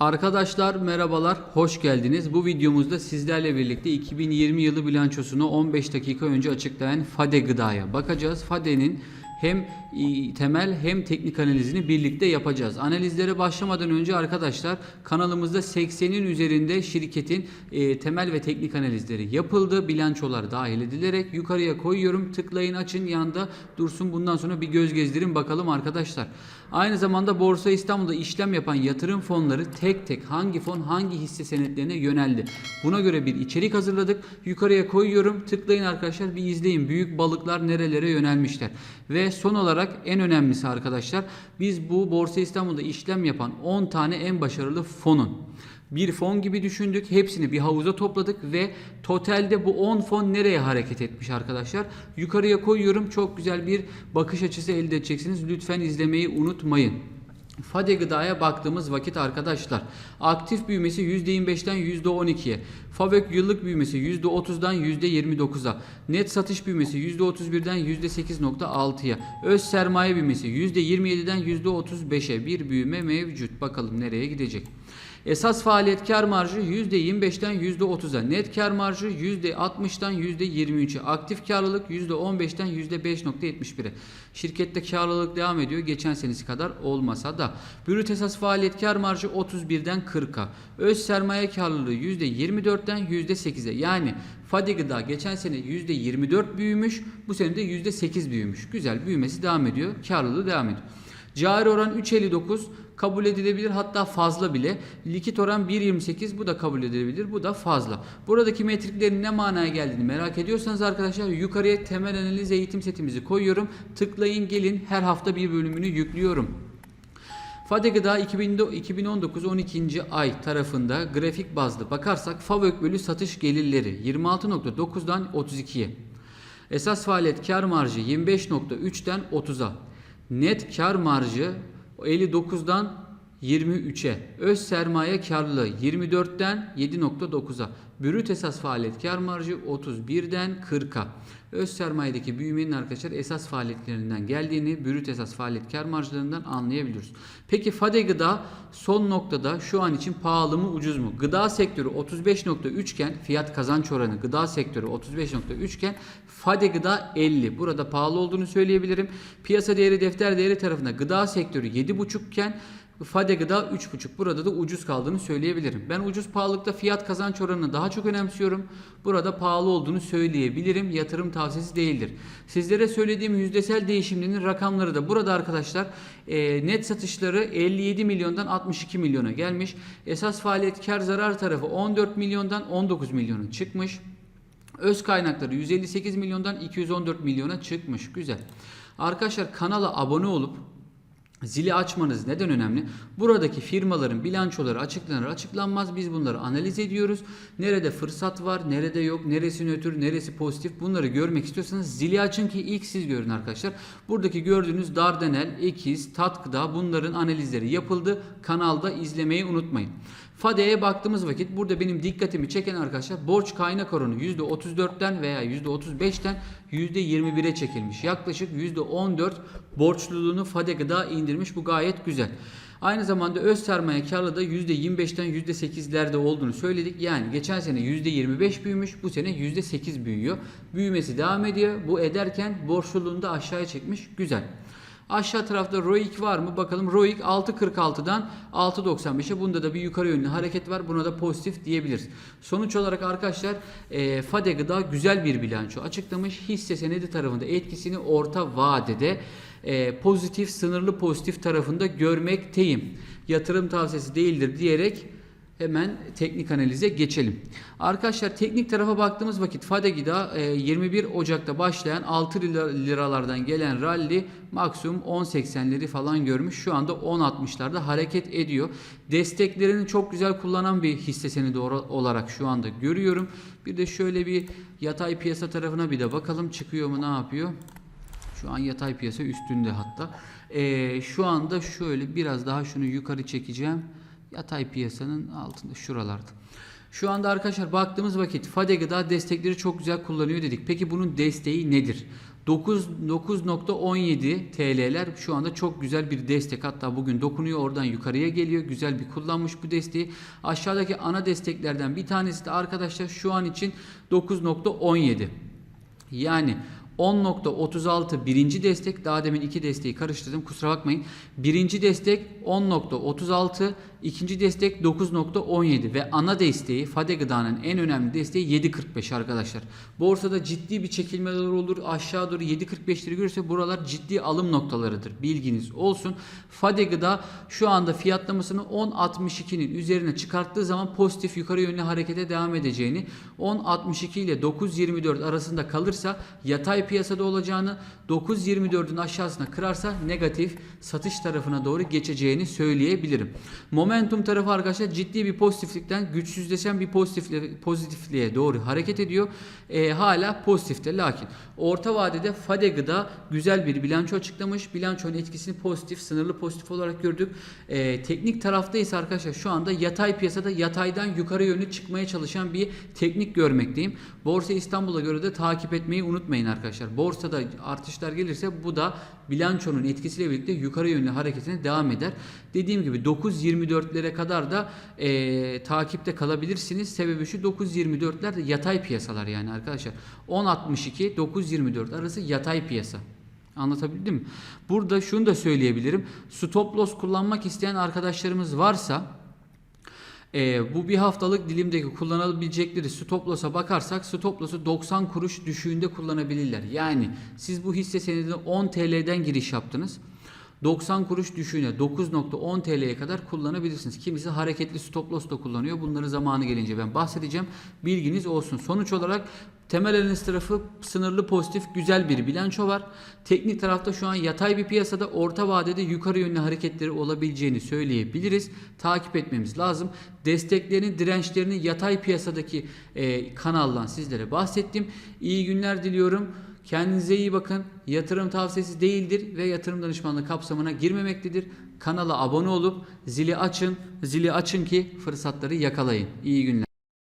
Arkadaşlar merhabalar, hoş geldiniz. Bu videomuzda sizlerle birlikte 2020 yılı bilançosunu 15 dakika önce açıklayan Fade Gıda'ya bakacağız. Fade'nin hem temel hem teknik analizini birlikte yapacağız. Analizlere başlamadan önce arkadaşlar kanalımızda 80'in üzerinde şirketin e, temel ve teknik analizleri yapıldı. Bilançolar dahil edilerek yukarıya koyuyorum. Tıklayın açın yanda dursun. Bundan sonra bir göz gezdirin bakalım arkadaşlar. Aynı zamanda Borsa İstanbul'da işlem yapan yatırım fonları tek tek hangi fon hangi hisse senetlerine yöneldi. Buna göre bir içerik hazırladık. Yukarıya koyuyorum. Tıklayın arkadaşlar bir izleyin. Büyük balıklar nerelere yönelmişler. Ve son olarak en önemlisi arkadaşlar biz bu Borsa İstanbul'da işlem yapan 10 tane en başarılı fonun bir fon gibi düşündük. Hepsini bir havuza topladık ve totalde bu 10 fon nereye hareket etmiş arkadaşlar? Yukarıya koyuyorum. Çok güzel bir bakış açısı elde edeceksiniz. Lütfen izlemeyi unutmayın. Fade gıdaya baktığımız vakit arkadaşlar aktif büyümesi %25'ten %12'ye, Favök yıllık büyümesi %30'dan %29'a, net satış büyümesi %31'den %8.6'ya, öz sermaye büyümesi %27'den %35'e bir büyüme mevcut. Bakalım nereye gidecek. Esas faaliyet kar marjı %25'ten %30'a, net kar marjı %60'dan %23'e, aktif karlılık %15'ten %5.71'e. Şirkette karlılık devam ediyor. Geçen senesi kadar olmasa da. Brüt esas faaliyet kar marjı 31'den 40'a. Öz sermaye karlılığı %24'ten %8'e. Yani Fadi Gıda geçen sene %24 büyümüş. Bu sene de %8 büyümüş. Güzel büyümesi devam ediyor. Karlılığı devam ediyor. Cari oran 3.59 kabul edilebilir hatta fazla bile. Likit oran 1.28 bu da kabul edilebilir bu da fazla. Buradaki metriklerin ne manaya geldiğini merak ediyorsanız arkadaşlar yukarıya temel analiz eğitim setimizi koyuyorum. Tıklayın gelin her hafta bir bölümünü yüklüyorum. Fade Gıda 2019 12. ay tarafında grafik bazlı bakarsak FAVÖK bölü satış gelirleri 26.9'dan 32'ye. Esas faaliyet kar marjı 25.3'ten 30'a. Net kar marjı 59'dan 23'e. Öz sermaye karlılığı 24'ten 7.9'a. Brüt esas faaliyet kar marjı 31'den 40'a. Öz sermayedeki büyümenin arkadaşlar esas faaliyetlerinden geldiğini, brüt esas faaliyet kar marjlarından anlayabiliyoruz. Peki Fade Gıda son noktada şu an için pahalı mı ucuz mu? Gıda sektörü 35.3 iken fiyat kazanç oranı gıda sektörü 35.3 iken Fade Gıda 50. Burada pahalı olduğunu söyleyebilirim. Piyasa değeri defter değeri tarafında gıda sektörü 7.5 iken Fade gıda 3.5. Burada da ucuz kaldığını söyleyebilirim. Ben ucuz pahalılıkta fiyat kazanç oranını daha çok önemsiyorum. Burada pahalı olduğunu söyleyebilirim. Yatırım tavsiyesi değildir. Sizlere söylediğim yüzdesel değişimlerinin rakamları da burada arkadaşlar. E, net satışları 57 milyondan 62 milyona gelmiş. Esas faaliyet kar zarar tarafı 14 milyondan 19 milyona çıkmış. Öz kaynakları 158 milyondan 214 milyona çıkmış. Güzel. Arkadaşlar kanala abone olup Zili açmanız neden önemli? Buradaki firmaların bilançoları açıklanır açıklanmaz biz bunları analiz ediyoruz. Nerede fırsat var, nerede yok, neresi nötr, neresi pozitif bunları görmek istiyorsanız zili açın ki ilk siz görün arkadaşlar. Buradaki gördüğünüz Dardanel, Ekiz, Tatkıda bunların analizleri yapıldı. Kanalda izlemeyi unutmayın. FADE'ye baktığımız vakit burada benim dikkatimi çeken arkadaşlar borç kaynak oranı %34'ten veya %35'ten %21'e çekilmiş. Yaklaşık %14 borçluluğunu FADE gıda indirmiş. Bu gayet güzel. Aynı zamanda öz sermaye karlılığı da %25'ten %8'lerde olduğunu söyledik. Yani geçen sene %25 büyümüş, bu sene %8 büyüyor. Büyümesi devam ediyor. Bu ederken borçluluğunu da aşağıya çekmiş. Güzel. Aşağı tarafta ROIC var mı? Bakalım ROIC 6.46'dan 6.95'e. Bunda da bir yukarı yönlü hareket var. Buna da pozitif diyebiliriz. Sonuç olarak arkadaşlar e, Fade Gıda güzel bir bilanço açıklamış. Hisse senedi tarafında etkisini orta vadede e, pozitif, sınırlı pozitif tarafında görmekteyim. Yatırım tavsiyesi değildir diyerek hemen teknik analize geçelim. Arkadaşlar teknik tarafa baktığımız vakit Fadegida 21 Ocak'ta başlayan 6 liralardan gelen rally maksimum 10.80'leri falan görmüş. Şu anda 10.60'larda hareket ediyor. Desteklerini çok güzel kullanan bir hisse senedi olarak şu anda görüyorum. Bir de şöyle bir yatay piyasa tarafına bir de bakalım çıkıyor mu ne yapıyor? Şu an yatay piyasa üstünde hatta. Ee, şu anda şöyle biraz daha şunu yukarı çekeceğim. Yatay piyasanın altında şuralarda. Şu anda arkadaşlar baktığımız vakit Fade gıda destekleri çok güzel kullanıyor dedik. Peki bunun desteği nedir? 9 9.17 TL'ler şu anda çok güzel bir destek. Hatta bugün dokunuyor oradan yukarıya geliyor. Güzel bir kullanmış bu desteği. Aşağıdaki ana desteklerden bir tanesi de arkadaşlar şu an için 9.17. Yani 10.36 birinci destek. Daha demin iki desteği karıştırdım. Kusura bakmayın. Birinci destek 10.36. ikinci destek 9.17 ve ana desteği Fade Gıda'nın en önemli desteği 7.45 arkadaşlar. Borsada ciddi bir çekilmeler olur. Aşağı doğru 7.45'leri görürse buralar ciddi alım noktalarıdır. Bilginiz olsun. Fade Gıda şu anda fiyatlamasını 10.62'nin üzerine çıkarttığı zaman pozitif yukarı yönlü harekete devam edeceğini 10.62 ile 9.24 arasında kalırsa yatay piyasada olacağını 9.24'ün aşağısına kırarsa negatif satış tarafına doğru geçeceğini söyleyebilirim. Momentum tarafı arkadaşlar ciddi bir pozitiflikten güçsüzleşen bir pozitifliğe, pozitifliğe doğru hareket ediyor. Ee, hala pozitifte lakin orta vadede Fade Gıda güzel bir bilanço açıklamış. Bilançonun etkisini pozitif, sınırlı pozitif olarak gördük. Ee, teknik tarafta ise arkadaşlar şu anda yatay piyasada yataydan yukarı yönlü çıkmaya çalışan bir teknik görmekteyim. Borsa İstanbul'a göre de takip etmeyi unutmayın arkadaşlar. Borsada artışlar gelirse bu da bilançonun etkisiyle birlikte yukarı yönlü hareketine devam eder. Dediğim gibi 9.24'lere kadar da e, takipte kalabilirsiniz. Sebebi şu 9.24'ler de yatay piyasalar yani arkadaşlar. 10.62 9.24 arası yatay piyasa. Anlatabildim mi? Burada şunu da söyleyebilirim. Stop loss kullanmak isteyen arkadaşlarımız varsa ee, bu bir haftalık dilimdeki kullanabilecekleri stop loss'a bakarsak stop loss'u 90 kuruş düşüğünde kullanabilirler. Yani siz bu hisse senedine 10 TL'den giriş yaptınız. 90 kuruş düşüğüne 9.10 TL'ye kadar kullanabilirsiniz. Kimisi hareketli stop loss da kullanıyor. Bunları zamanı gelince ben bahsedeceğim. Bilginiz olsun. Sonuç olarak temel analiz tarafı sınırlı pozitif güzel bir bilanço var. Teknik tarafta şu an yatay bir piyasada orta vadede yukarı yönlü hareketleri olabileceğini söyleyebiliriz. Takip etmemiz lazım. Desteklerini, dirençlerini yatay piyasadaki e, kanaldan sizlere bahsettim. İyi günler diliyorum. Kendinize iyi bakın. Yatırım tavsiyesi değildir ve yatırım danışmanlığı kapsamına girmemektedir. Kanala abone olup zili açın. Zili açın ki fırsatları yakalayın. İyi günler.